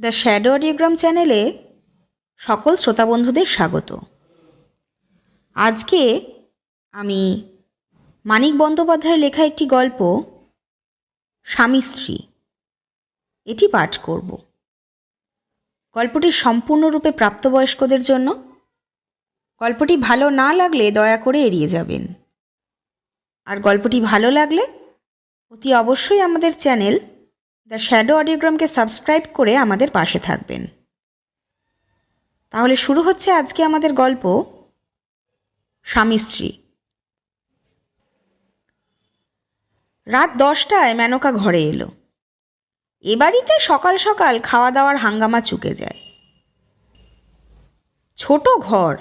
The shadow অডিওগ্রাম চ্যানেলে সকল শ্রোতা বন্ধুদের স্বাগত। আজকে আমি মানিক বন্দ্যোপাধ্যায়ের লেখা একটি গল্প, স্বামী স্ত্রী, এটি পাঠ করব। গল্পটি সম্পূর্ণরূপে প্রাপ্তবয়স্কদের জন্য। গল্পটি ভালো না লাগলে দয়া করে এড়িয়ে যাবেন। আর গল্পটি ভালো লাগলে অতি অবশ্যই আমাদের চ্যানেল দ্য শ্যাডো অডিওগ্রামকে সাবস্ক্রাইব করে আমাদের পাশে থাকবেন। তাহলে শুরু হচ্ছে আজকে আমাদের গল্প, স্বামী স্ত্রী। রাত দশটায় মেনকা ঘরে এলো। এ বাড়িতে সকাল সকাল খাওয়া দাওয়ার হাঙ্গামা চুকে যায়। ছোট ঘর,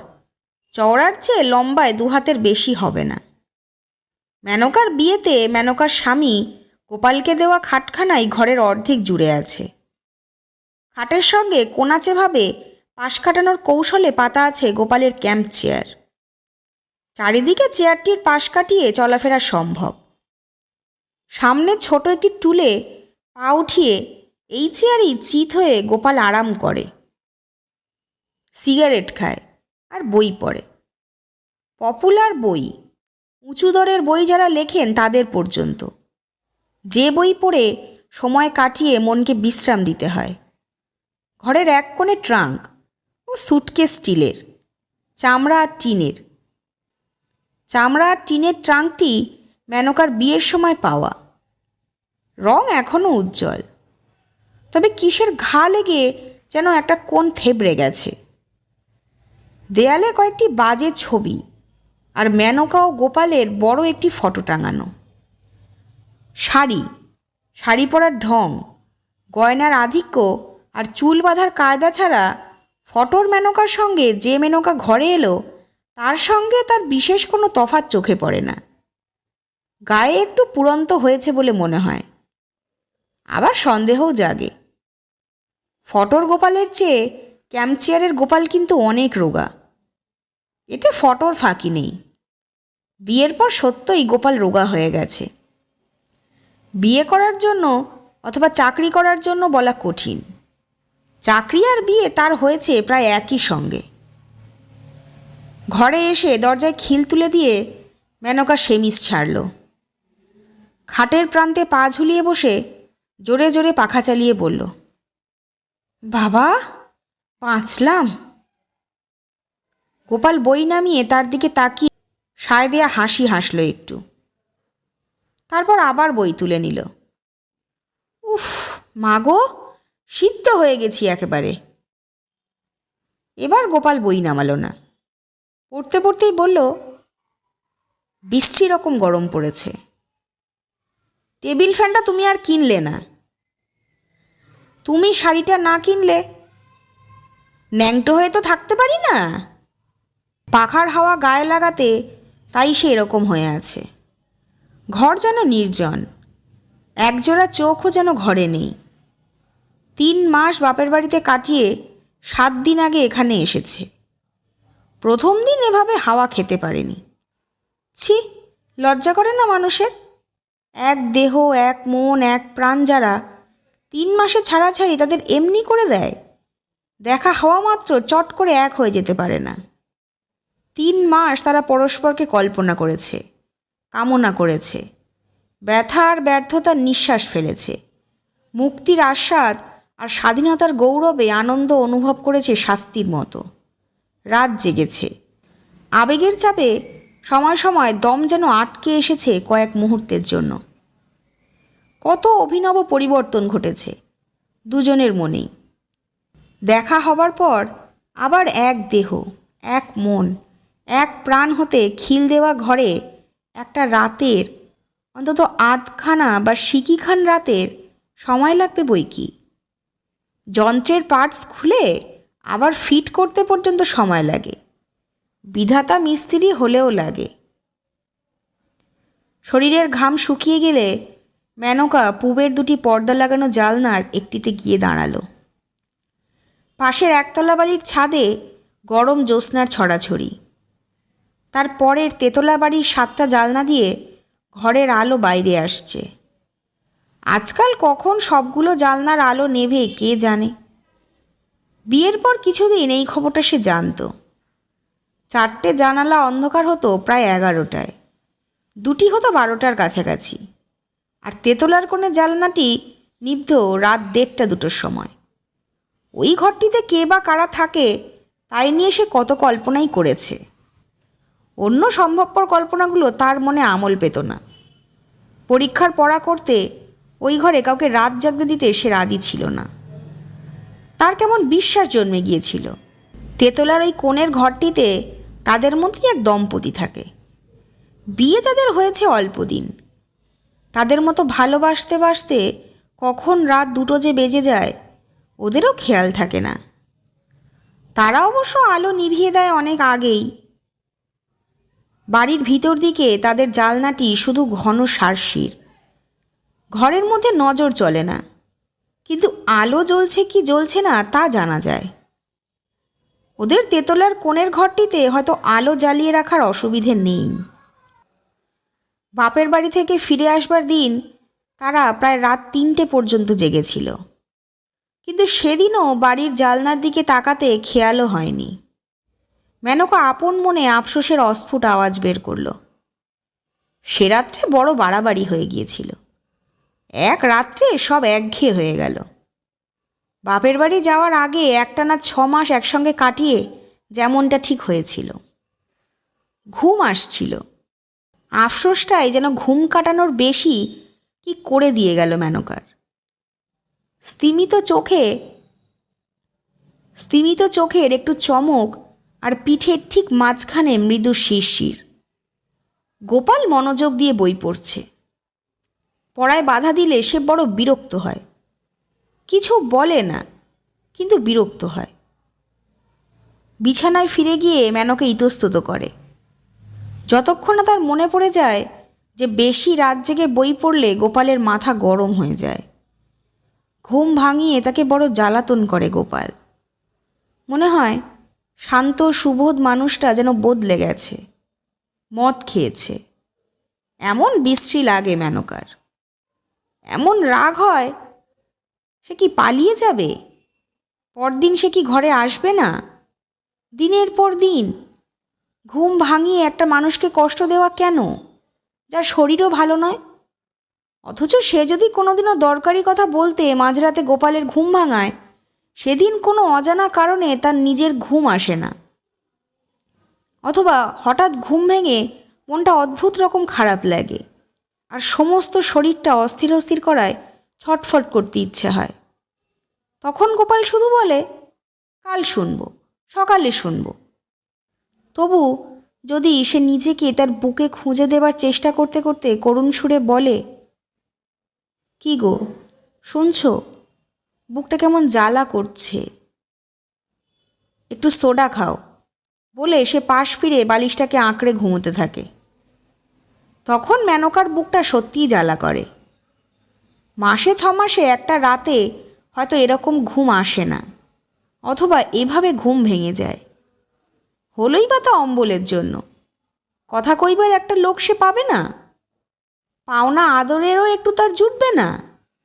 চওড়ার চেয়ে লম্বায় দু হাতের বেশি হবে না। মেনকার বিয়েতে মেনকার স্বামী গোপালকে দেওয়া খাটখানাই ঘরের অর্ধেক জুড়ে আছে। খাটের সঙ্গে কোনাচেভাবে পাশ কাটানোর কৌশলে পাতা আছে গোপালের ক্যাম্প চেয়ার। চারিদিকে চেয়ারটির পাশ কাটিয়ে চলাফেরা সম্ভব। সামনে ছোট একটি টুলে পা উঠিয়ে এই চেয়ারেই চিত হয়ে গোপাল আরাম করে। সিগারেট খায় আর বই পড়ে। পপুলার বই, উঁচু দরের বই যারা লেখেন তাদের পর্যন্ত। যে বই পড়ে সময় কাটিয়ে মনকে বিশ্রাম দিতে হয়। ঘরের এক কোণে ট্রাঙ্ক ও সুটকেস স্টিলের, চামড়া আর টিনের। চামড়া আর টিনের ট্রাঙ্কটি মেনকার বিয়ের সময় পাওয়া। রং এখনও উজ্জ্বল। তবে কিসের ঘা লেগে যেন একটা কোণ থেবড়ে গেছে। দেয়ালে কয়েকটি বাজে ছবি আর মেনকা ও গোপালের বড় একটি ফটো টাঙানো। শাড়ি। শাড়ি পরার ঢং। গয়নার আধিক্য আর চুল বাঁধার কায়দা ছাড়া ফটোর মেনকার সঙ্গে যে মেনকা ঘরে এলো, তার সঙ্গে তার বিশেষ কোনো তফাৎ চোখে পড়ে না। গায়ে একটু পুরন্ত হয়েছে বলে মনে হয়। আবার সন্দেহও জাগে। ফটোর গোপালের চেয়ে ক্যাম্পচেয়ারের গোপাল কিন্তু অনেক রোগা। এতে ফটোর ফাঁকি নেই। বিয়ের পর সত্যই গোপাল রোগা হয়ে গেছে। বিয়ে করার জন্য অথবা চাকরি করার জন্য বলা কঠিন। চাকরি আর বিয়ে তার হয়েছে প্রায় একই সঙ্গে। ঘরে এসে দরজায় খিল তুলে দিয়ে মেনকা সেমিস ছাড়ল। খাটের প্রান্তে পা ঝুলিয়ে বসে জোরে জোরে পাখা চালিয়ে বলল, বাবা, বাঁচলাম। গোপাল বই নামিয়ে তার দিকে তাকিয়ে সায় দেয়া হাসি হাসলো একটু। তারপর আবার বই তুলে নিল। উফ মাগো সিদ্ধ হয়ে গেছি একেবারে। এবার গোপাল বই নামালো না। পড়তে পড়তেই বলল, বৃষ্টি রকম গরম পড়েছে। টেবিল ফ্যানটা তুমি আর কিনলে না। তুমি শাড়িটা না কিনলে ন্যাংটো হয়ে তো থাকতে পারি না। পাখার হাওয়া গায়ে লাগাতে তাই সে এরকম হয়ে আছে। ঘর যেন নির্জন, একজোড়া চোখও যেন ঘরে নেই। তিন মাস বাপের বাড়িতে কাটিয়ে সাত দিন আগে এখানে এসেছে। প্রথম দিন এভাবে হাওয়া খেতে পারেনি। ছি, লজ্জা করে না মানুষের? এক দেহ, এক মন, এক প্রাণ যারা তিন মাসে ছাড়াছাড়ি তাদের এমনি করে দেয়? দেখা হওয়া মাত্র চট করে এক হয়ে যেতে পারে না। তিন মাস তারা পরস্পরকে কল্পনা করেছে। কামনা করেছে। ব্যথা আর ব্যর্থতার নিঃশ্বাস ফেলেছে। মুক্তির আস্বাদ আর স্বাধীনতার গৌরবে আনন্দ অনুভব করেছে শাস্তির মতো। রাত জেগেছে। আবেগের চাপে সময় সময় দম যেন আটকে এসেছে কয়েক মুহূর্তের জন্য। কত অভিনব পরিবর্তন ঘটেছে। দুজনের মনেই। দেখা হবার পর আবার এক দেহ, এক মন, এক প্রাণ হতে খিল দেওয়া ঘরে একটা রাতের, অন্তত আধখানা বা সিকিখান রাতের সময় লাগবে বই কি? যন্ত্রের পার্টস খুলে আবার ফিট করতে পর্যন্ত সময় লাগে। বিধাতা মিস্ত্রি হলেও লাগে। শরীরের ঘাম শুকিয়ে গেলে মেনকা পুবের দুটি পর্দা লাগানো জালনার একটিতে গিয়ে দাঁড়াল। পাশের একতলা বাড়ির ছাদে গরম জ্যোৎস্নার ছড়াছড়ি। তার পরের তেতলা বাড়ির সাতটা জালনা দিয়ে ঘরের আলো বাইরে আসছে। আজকাল কখন সবগুলো জালনার আলো নেভে কে জানে? বিয়ের পর কিছুদিন এই খবরটা সে জানতো। চারটে জানালা অন্ধকার হতো প্রায় এগারোটায়। দুটি হতো বারোটার কাছাকাছি। আর তেতলার কোণে জ্বালানাটি নিব্ধ রাত দেড়টা দুটোর সময়। ওই ঘরটিতে কে বা কারা থাকে তাই নিয়ে সে কত কল্পনাই করেছে। অন্য সম্ভবপর কল্পনাগুলো তার মনে আমল পেত না। পরীক্ষার পড়া করতে ওই ঘরে কাউকে রাত জাগতে দিতে সে রাজি ছিল না। তার কেমন বিশ্বাস জন্মে গিয়েছিল। তেতলার ওই কোণের ঘরটিতে তাদের মধ্যেই এক দম্পতি থাকে। বিয়ে যাদের হয়েছে অল্প দিন। তাদের মতো ভালোবাসতে বাসতে কখন রাত দুটো যে বেজে যায়, ওদেরও খেয়াল থাকে না। তারা অবশ্য আলো নিভিয়ে দেয় অনেক আগেই। বাড়ির ভিতর দিকে তাদের জালনাটি শুধু ঘন সারশির। ঘরের মধ্যে নজর চলে না। কিন্তু আলো জ্বলছে কি জ্বলছে না তা জানা যায়। ওদের তেতলার কোণের ঘরটিতে হয়তো আলো জ্বালিয়ে রাখার অসুবিধে নেই। বাপের বাড়ি থেকে ফিরে আসবার দিন তারা প্রায় রাত তিনটে পর্যন্ত জেগেছিল। কিন্তু সেদিনও বাড়ির জালনার দিকে তাকাতে খেয়ালও হয়নি। মেনকা আপন মনে আফসোসের অস্ফুট আওয়াজ বের করল। সে রাত্রে বড় বাড়াবাড়ি হয়ে গিয়েছিল। এক রাত্রে সব একঘেয়ে হয়ে গেল। বাপের বাড়ি যাওয়ার আগে একটানা ছ মাস একসঙ্গে কাটিয়ে যেমনটা ঠিক হয়েছিল। ঘুম আসছিল। আফসোসটাই যেন ঘুম কাটানোর বেশি কি করে দিয়ে গেল মেনকার। স্তিমিত চোখে, স্তিমিত চোখের একটু চমক আর পিঠের ঠিক মাঝখানে মৃদু শিরশির। গোপাল মনোযোগ দিয়ে বই পড়ছে। পড়ায় বাধা দিলে সে বড় বিরক্ত হয়। কিছু বলে না, কিন্তু বিরক্ত হয়। বিছানায় ফিরে গিয়ে মেনকে ইতস্তত করে। যতক্ষণ না তার মনে পড়ে যায় যে বেশি রাত জেগে বই পড়লে গোপালের মাথা গরম হয়ে যায়। ঘুম ভাঙিয়ে তাকে বড় জ্বালাতন করে গোপাল। মনে হয় শান্ত সুবোধ মানুষটা যেন বদলে গেছে। মদ খেয়েছে। এমন বিশ্রী লাগে মেনকার। এমন রাগ হয়, সে কি পালিয়ে যাবে? পরদিন সে কি ঘরে আসবে না? দিনের পর দিন, ঘুম ভাঙিয়ে একটা মানুষকে কষ্ট দেওয়া কেন? যার শরীরও ভালো নয়। অথচ সে যদি কোনোদিনও দরকারি কথা বলতে মাঝরাতে গোপালের ঘুম ভাঙায় সেদিন কোনো অজানা কারণে তার নিজের ঘুম আসে না। অথবা হঠাৎ ঘুম ভেঙে মনটা অদ্ভুত রকম খারাপ লাগে আর সমস্ত শরীরটা অস্থির অস্থির করায় ছটফট করতে ইচ্ছে হয়। তখন গোপাল শুধু বলে, কাল শুনব, সকালে শুনব। তবু যদি সে নিজেকে তার বুকে খুঁজে দেবার চেষ্টা করতে করতে করুণ সুরে বলে, কি গো, শুনছ? বুকটা কেমন জ্বালা করছে। একটু সোডা খাও। বলে সে পাশ ফিরে বালিশটাকে আঁকড়ে ঘুমোতে থাকে। তখন মেনকার বুকটা সত্যিই জ্বালা করে। মাসে ছ মাসে একটা রাতে হয়তো এরকম ঘুম আসে না, অথবা এভাবে ঘুম ভেঙে যায়। হলোই বা তা অম্বলের জন্য। কথা কইবার একটা লোক সে পাবে না। পাওনা আদরেরও একটু তার জুটবে না।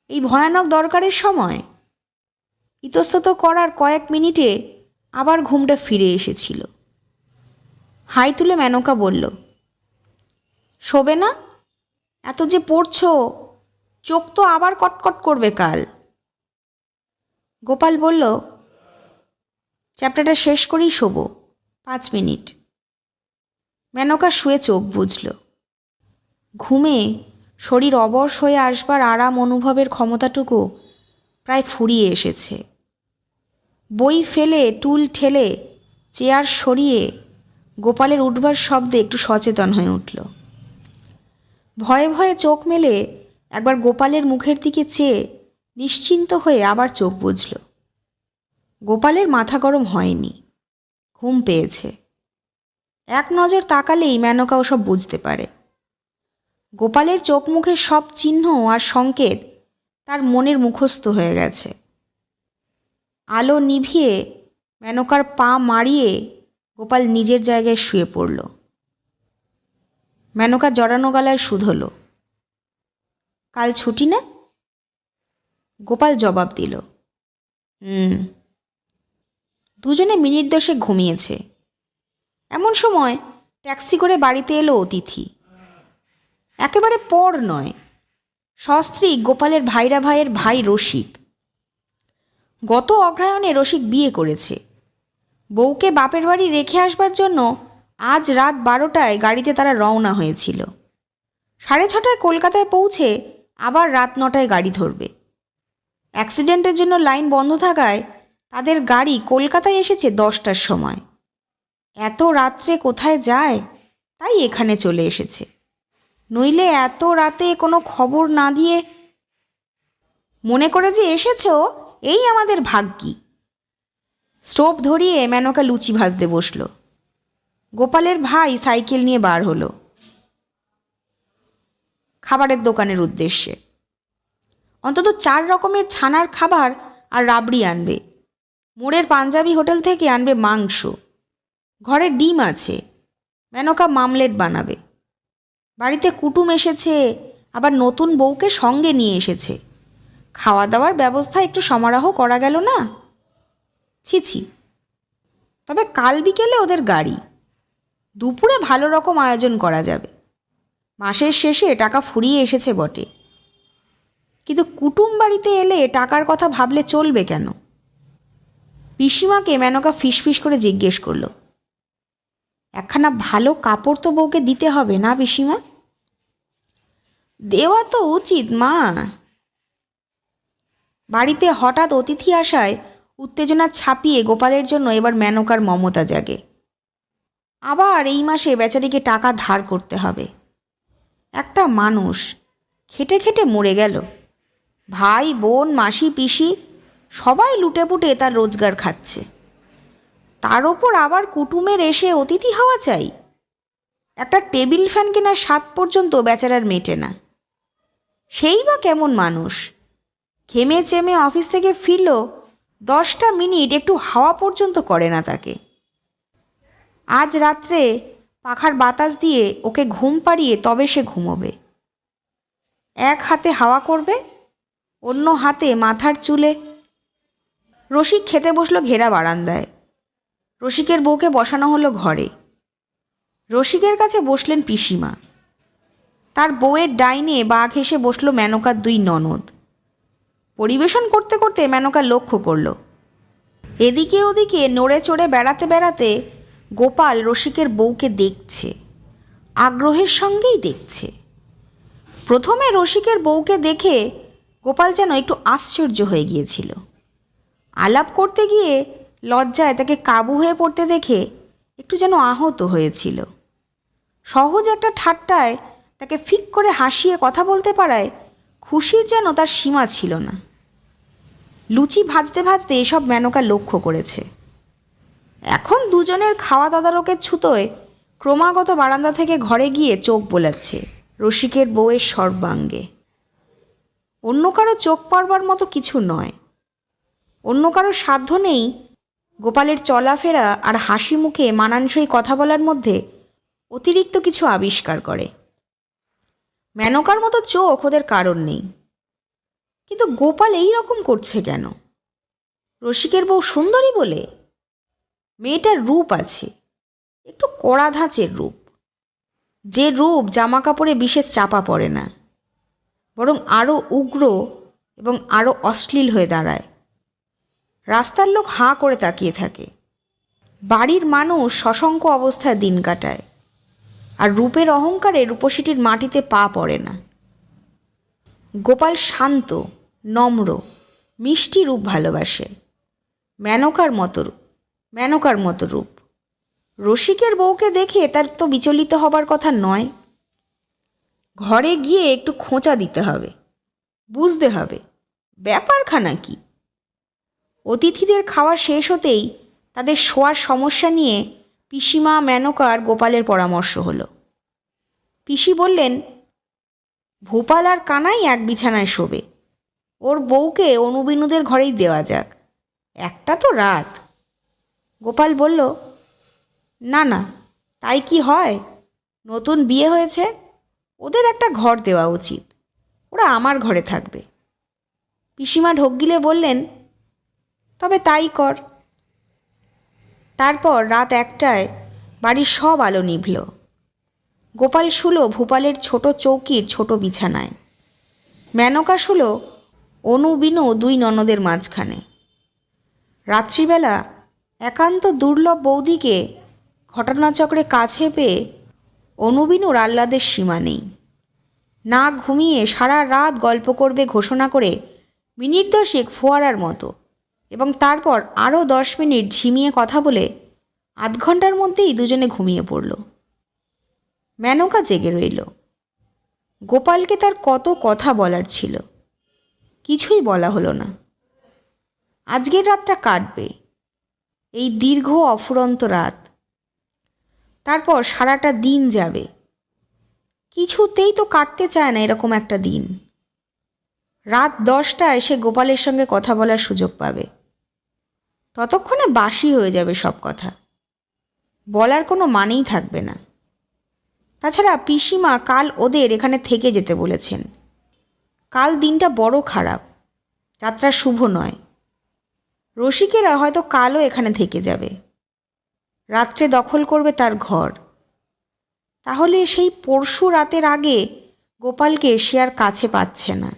এই ভয়ানক দরকারের সময়। ইতস্তত করার কয়েক মিনিটে আবার ঘুমটা ফিরে এসেছিল। হাই তুলে মেনকা বলল, শোবে না? এত যে পড়ছো, চোখ তো আবার কটকট করবে কাল। গোপাল বলল, চ্যাপ্টারটা শেষ করেই শোবো, পাঁচ মিনিট। মেনকা শুয়ে চোখ বুঝল ঘুমে শরীর অবশ হয়ে আসবার আরাম অনুভবের ক্ষমতাটুকু প্রায় ফুরিয়ে এসেছে। বই ফেলে, টুল ঠেলে, চেয়ার সরিয়ে গোপালের উঠবার শব্দে একটু সচেতন হয়ে উঠল। ভয়ে ভয়ে চোখ মেলে একবার গোপালের মুখের দিকে চেয়ে নিশ্চিন্ত হয়ে আবার চোখ বুঝল। গোপালের মাথা গরম হয়নি, ঘুম পেয়েছে। এক নজর তাকালেই মেনকা ওসব বুঝতে পারে। গোপালের চোখ মুখের সব চিহ্ন আর সংকেত তার মনের মুখস্থ হয়ে গেছে। আলো নিভিয়ে মেনকার পা মারিয়ে গোপাল নিজের জায়গায় শুয়ে পড়ল। মেনকা জড়ানো গলায় শুধল, কাল ছুটি না? গোপাল জবাব দিল, হুম, দুজনে মিনিট দশেক ঘুমিয়েছে। এমন সময় ট্যাক্সি করে বাড়িতে এলো অতিথি। একেবারে পর নয় সস্ত্রী গোপালের ভাইরা ভাইয়ের ভাই রসিক। গত অগ্রায়ণে রসিক বিয়ে করেছে। বউকে বাপের বাড়ি রেখে আসবার জন্য আজ রাত বারোটায় গাড়িতে তারা রওনা হয়েছিল। সাড়ে ছটায় কলকাতায় পৌঁছে আবার রাত নটায় গাড়ি ধরবে। অ্যাক্সিডেন্টের জন্য লাইন বন্ধ থাকায় তাদের গাড়ি কলকাতায় এসেছে দশটার সময়। এত রাত্রে কোথায় যায়, তাই এখানে চলে এসেছে। নইলে এত রাতে কোনো খবর না দিয়ে মনে করে যে এসেছ? এই আমাদের ভাগ্যি। স্টোভ ধরিয়ে মেনকা লুচি ভাজতে বসল। গোপালের ভাই সাইকেল নিয়ে বার হলো। খাবারের দোকানের উদ্দেশ্যে। অন্তত চার রকমের ছানার খাবার আর রাবড়ি আনবে। মোড়ের পাঞ্জাবি হোটেল থেকে আনবে মাংস। ঘরে ডিম আছে। মেনকা মামলেট বানাবে। বাড়িতে কুটুম এসেছে, আবার নতুন বউকে সঙ্গে নিয়ে এসেছে। খাওয়া দাওয়ার ব্যবস্থা একটু সমারোহ করা গেল না? ছি ছি। তবে কাল বিকেলে ওদের গাড়ি। দুপুরে ভালো রকম আয়োজন করা যাবে। মাসের শেষে টাকা ফুরিয়ে এসেছে বটে। কিন্তু কুটুম বাড়িতে এলে টাকার কথা ভাবলে চলবে কেন? পিসিমাকে মেনকা ফিসফিস করে জিজ্ঞেস করল। একখানা ভালো কাপড় তো বউকে দিতে হবে না, পিসিমা? দেওয়া তো উচিত, মা। বাড়িতে হঠাৎ অতিথি আসায় উত্তেজনা ছাপিয়ে গোপালের জন্য এবার মেনকার মমতা জাগে। আবার এই মাসে বেচারিকে টাকা ধার করতে হবে। একটা মানুষ খেটে খেটে মরে গেল। ভাই, বোন, মাসি, পিসি সবাই লুটেপুটে তার রোজগার খাচ্ছে। তার ওপর আবার কুটুমের এসে অতিথি হওয়া চাই? একটা টেবিল ফ্যান কেনার স্বাদ পর্যন্ত বেচারার মেটে না। সেই বা কেমন মানুষ? ঘেমে চেমে অফিস থেকে ফিরল দশটা মিনিট একটু হাওয়া পর্যন্ত করে না তাকে। আজ রাত্রে পাখার বাতাস দিয়ে ওকে ঘুম পাড়িয়ে তবে সে ঘুমোবে। এক হাতে হাওয়া করবে, অন্য হাতে মাথার চুলে। রসিক খেতে বসল ঘেরা বারান্দায়। রসিকের বউকে বসানো হলো ঘরে। রসিকের কাছে বসলেন পিসিমা। তার বউয়ের ডাইনে বাঘ হেসে বসল মেনকার দুই ননদ। পরিবেশন করতে করতে মেনকা লক্ষ্য করল। এদিকে ওদিকে নড়ে চড়ে বেড়াতে বেড়াতে গোপাল রসিকের বউকে দেখছে, আগ্রহের সঙ্গেই দেখছে। প্রথমে রসিকের বউকে দেখে গোপাল যেন একটু আশ্চর্য হয়ে গিয়েছিল। আলাপ করতে গিয়ে লজ্জায় তাকে কাবু হয়ে পড়তে দেখে একটু যেন আহত হয়েছিল। সহজ একটা ঠাট্টায় তাকে ফিক করে হাসিয়ে কথা বলতে পারায় খুশির যেন তার সীমা ছিল না। লুচি ভাজতে ভাজতে এসব মেনকা লক্ষ্য করেছে। এখন দুজনের খাওয়া তদারকের ছুতোয় ক্রমাগত বারান্দা থেকে ঘরে গিয়ে চোখ বোলাচ্ছে রসিকের বউয়ের সর্বাঙ্গে। অন্য কারও চোখ পড়বার মতো কিছু নয়। অন্য কারও সাধ্য নেই গোপালের চলাফেরা আর হাসি মুখে মানানসই কথা বলার মধ্যে অতিরিক্ত কিছু আবিষ্কার করে। মেনকার মতো চোখ ওদের কারণ নেই। কিন্তু গোপাল এই রকম করছে কেন? রসিকের বউ সুন্দরী বলে? মেয়েটার রূপ আছে, একটু কড়া ধাঁচের রূপ। যে রূপ জামা কাপড়ে বিশেষ চাপা পড়ে না, বরং আরও উগ্র এবং আরও অশ্লীল হয়ে দাঁড়ায়। রাস্তার লোক হাঁ করে তাকিয়ে থাকে। বাড়ির মানুষ সশঙ্ক অবস্থায় দিন কাটায়। আর রূপের অহংকারে রূপসীটির মাটিতে পা পড়ে না। গোপাল শান্ত, নম্র, মিষ্টি রূপ ভালোবাসে। মেনকার মতো রূপ, মেনকার মতো রূপ। রসিকের বউকে দেখে তার তো বিচলিত হবার কথা নয়। ঘরে গিয়ে একটু খোঁচা দিতে হবে, বুঝতে হবে, ব্যাপারখানা কি? অতিথিদের খাওয়া শেষ হতেই তাদের শোয়ার সমস্যা নিয়ে পিসিমা মেনকার গোপালের পরামর্শ হলো। পিসি বললেন, ভূপাল আর কানাই এক বিছানায় শোবে। ওর বউকে অনুবিনুদের ঘরেই দেওয়া যাক। একটা তো রাত। গোপাল বলল, না না, তাই কি হয়? নতুন বিয়ে হয়েছে, ওদের একটা ঘর দেওয়া উচিত। ওরা আমার ঘরে থাকবে। পিসিমা ঢোক গিলে বললেন, তবে তাই কর। তারপর রাত একটায় বাড়ির সব আলো নিভল। গোপাল শুলো ভূপালের ছোট চৌকির ছোট বিছানায়। মেনকা শুলো অনুবিনু দুই ননদের মাঝখানে। রাত্রিবেলা একান্ত দুর্লভ বৌদিকে ঘটনাচক্রে কাছে পেয়ে অনুবিনুর আহ্লাদের সীমা নেই। না ঘুমিয়ে সারা রাত গল্প করবে ঘোষণা করে মিনিট দশেক ফোয়ারার মতো এবং তারপর আরও দশ মিনিট ঝিমিয়ে কথা বলে আধ ঘণ্টার মধ্যেই দুজনে ঘুমিয়ে পড়ল। মেনকা জেগে রইল। গোপালকে তার কত কথা বলার ছিল। কিছুই বলা হলো না। আজকের রাতটা কাটবে। এই দীর্ঘ অফুরন্ত রাত। তারপর সারাটা দিন যাবে। কিছুতেই তো কাটতে চায় না এরকম একটা দিন। রাত দশটায় সে গোপালের সঙ্গে কথা বলার সুযোগ পাবে। ততক্ষণে বাসি হয়ে যাবে সব কথা। বলার কোনো মানেই থাকবে না। তাছাড়া পিসিমা কাল ওদের এখানে থেকে যেতে বলেছেন। কাল দিনটা বড় খারাপ। যাত্রা শুভ নয়। রসিকেরা হয়তো কালও এখানে থেকে যাবে। রাত্রে দখল করবে তার ঘর। তাহলে সেই পরশু রাতের আগে গোপালকে সে আর কাছে পাচ্ছে না।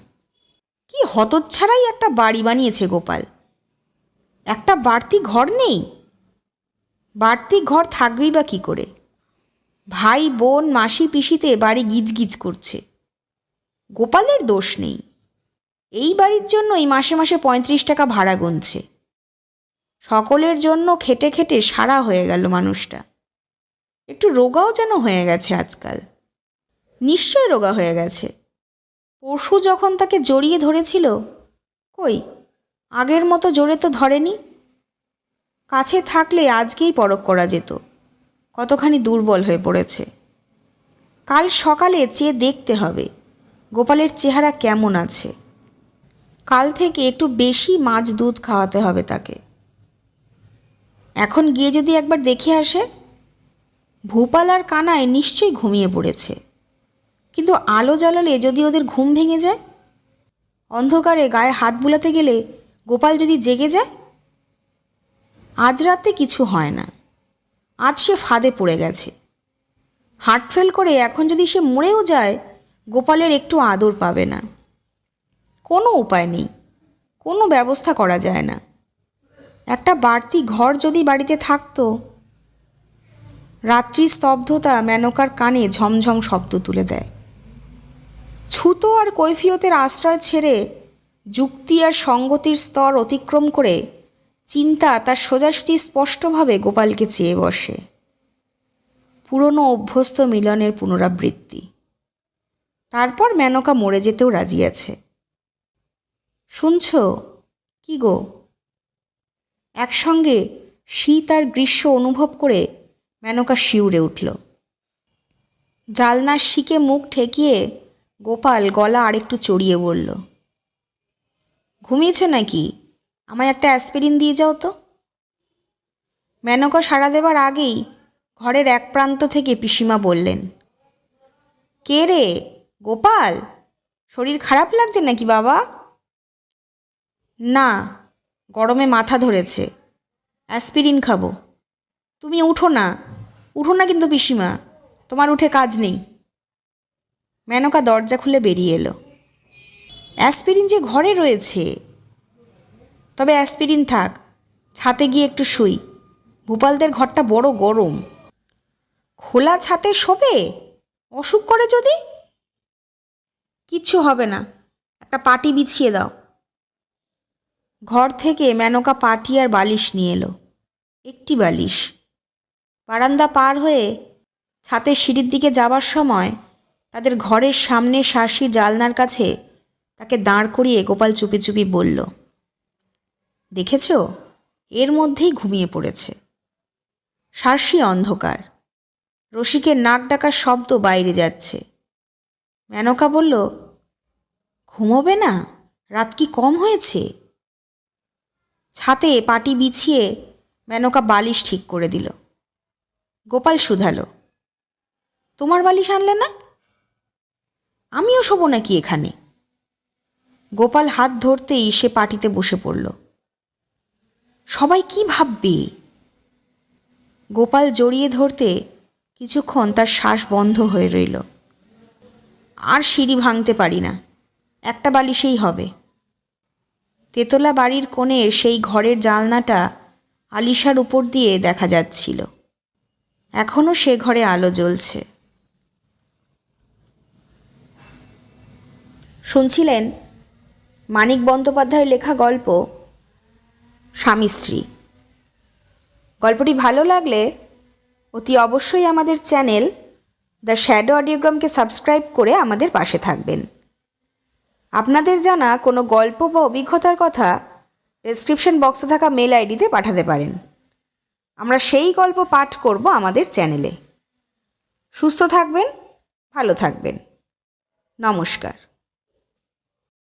কি হতচ্ছাড়াই একটা বাড়ি বানিয়েছে গোপাল। একটা বাড়তি ঘর নেই। বাড়তি ঘর থাকবেই বা কী করে? ভাই, বোন, মাসি, পিসিতে বাড়ি গিজগিজ করছে। গোপালের দোষ নেই। এই বাড়ির জন্যই মাসে মাসে পঁয়ত্রিশ টাকা ভাড়া গুনছে। সকলের জন্য খেটে খেটে সারা হয়ে গেল মানুষটা। একটু রোগাও যেন হয়ে গেছে আজকাল। নিশ্চয় রোগা হয়ে গেছে। পরশু যখন তাকে জড়িয়ে ধরেছিল, কই আগের মতো জোরে তো ধরেনি। কাছে থাকলে আজকেই পরখ করা যেত। কতখানি দুর্বল হয়ে পড়েছে। কাল সকালে চেয়ে দেখতে হবে, গোপালের চেহারা কেমন আছে। কাল থেকে একটু বেশি মাছ দুধ খাওয়াতে হবে তাকে। এখন গিয়ে যদি একবার দেখে আসে, ভূপাল আর কানায় নিশ্চয়ই ঘুমিয়ে পড়েছে। কিন্তু আলো জ্বালালে যদি ওদের ঘুম ভেঙে যায়? অন্ধকারে গায়ে হাত বুলাতে গেলে গোপাল যদি জেগে যায়, আজ রাতে কিছু হয় না। আজ সে ফাঁদে পড়ে গেছে। হার্টফেল করে এখন যদি সে মরেও যায়, গোপালের একটু আদর পাবে না। কোনো উপায় নেই, কোনো ব্যবস্থা করা যায় না। একটা বাড়তি ঘর যদি বাড়িতে থাকতো, রাত্রি স্তব্ধতা মেনকার কানে ঝমঝম শব্দ তুলে দেয়। ছুতো আর কৈফিয়তের আশ্রয় ছেড়ে যুক্তি আর সঙ্গতির স্তর অতিক্রম করে চিন্তা তার সোজাসুজি স্পষ্টভাবে গোপালকে চেয়ে বসে। পুরনো অভ্যস্ত মিলনের পুনরাবৃত্তি। তারপর মেনকা মরে যেতেও রাজি আছে। শুনছ? কি গো? একসঙ্গে শীত আর গ্রীষ্ম অনুভব করে মেনকা শিউরে উঠল। জালনার শিকে মুখ ঠেকিয়ে গোপাল গলা আরেকটু চড়িয়ে বলল ঘুমিয়েছ নাকি? আমায় একটা অ্যাসপিরিন দিয়ে যাও তো। মেনকা সাড়া দেবার আগেই ঘরের এক প্রান্ত থেকে পিসিমা বললেন, কে রে? গোপাল? শরীর খারাপ লাগছে নাকি বাবা? না, গরমে মাথা ধরেছে। অ্যাসপিরিন খাব। তুমি উঠো না উঠো না কিন্তু পিসিমা, তোমার উঠে কাজ নেই। মেনকা দরজা খুলে বেরিয়ে এলো। অ্যাসপিরিন যে ঘরে রয়েছে। তবে অ্যাসপিরিন থাক, ছাতে গিয়ে একটু শুই। ভূপালদের ঘরটা বড় গরম। খোলা ছাতে শোবে? অসুখ করে যদি? কিচ্ছু হবে না, একটা পাটি বিছিয়ে দাও। ঘর থেকে মেনকা পাটি আর বালিশ নিয়ে এলো। একটি বালিশ। বারান্দা পার হয়ে ছাতের সিঁড়ির দিকে যাবার সময় তাদের ঘরের সামনে শাসির জালনার কাছে তাকে দাঁড় করিয়ে গোপাল চুপি চুপি বলল, দেখেছ? এর মধ্যেই ঘুমিয়ে পড়েছে। শার্সি অন্ধকার। রসিকের নাক ডাকার শব্দ বাইরে যাচ্ছে। মেনকা বলল, ঘুমোবে না? রাত কি কম হয়েছে? ছাতে পাটি বিছিয়ে মেনকা বালিশ ঠিক করে দিল। গোপাল শুধালো, তোমার বালিশ আনলে না? আমিও শোবো নাকি এখানে? গোপাল হাত ধরতেই সে পাটিতে বসে পড়ল। সবাই কি ভাববে? গোপাল জড়িয়ে ধরতে কিছুক্ষণ তার শ্বাস বন্ধ হয়ে রইল। আর সিঁড়ি ভাঙতে পারি না। একটা বালিশেই হবে। তেতলা বাড়ির কোণের সেই ঘরের জানলাটা আলিশার উপর দিয়ে দেখা যাচ্ছিল। এখনও সে ঘরে আলো জ্বলছে। শুনছিলেন? মানিক বন্দ্যোপাধ্যায়ের লেখা গল্প, স্বামী স্ত্রী। গল্পটি ভালো লাগলে অতি অবশ্যই আমাদের চ্যানেল দ্য শ্যাডো অডিওগ্রামকে সাবস্ক্রাইব করে আমাদের পাশে থাকবেন। আপনাদের জানা কোনো গল্প বা অভিজ্ঞতার কথা ডেসক্রিপশন বক্সে থাকা মেল আইডিতে পাঠাতে পারেন। আমরা সেই গল্প পাঠ করব আমাদের চ্যানেলে। সুস্থ থাকবেন, ভালো থাকবেন। নমস্কার।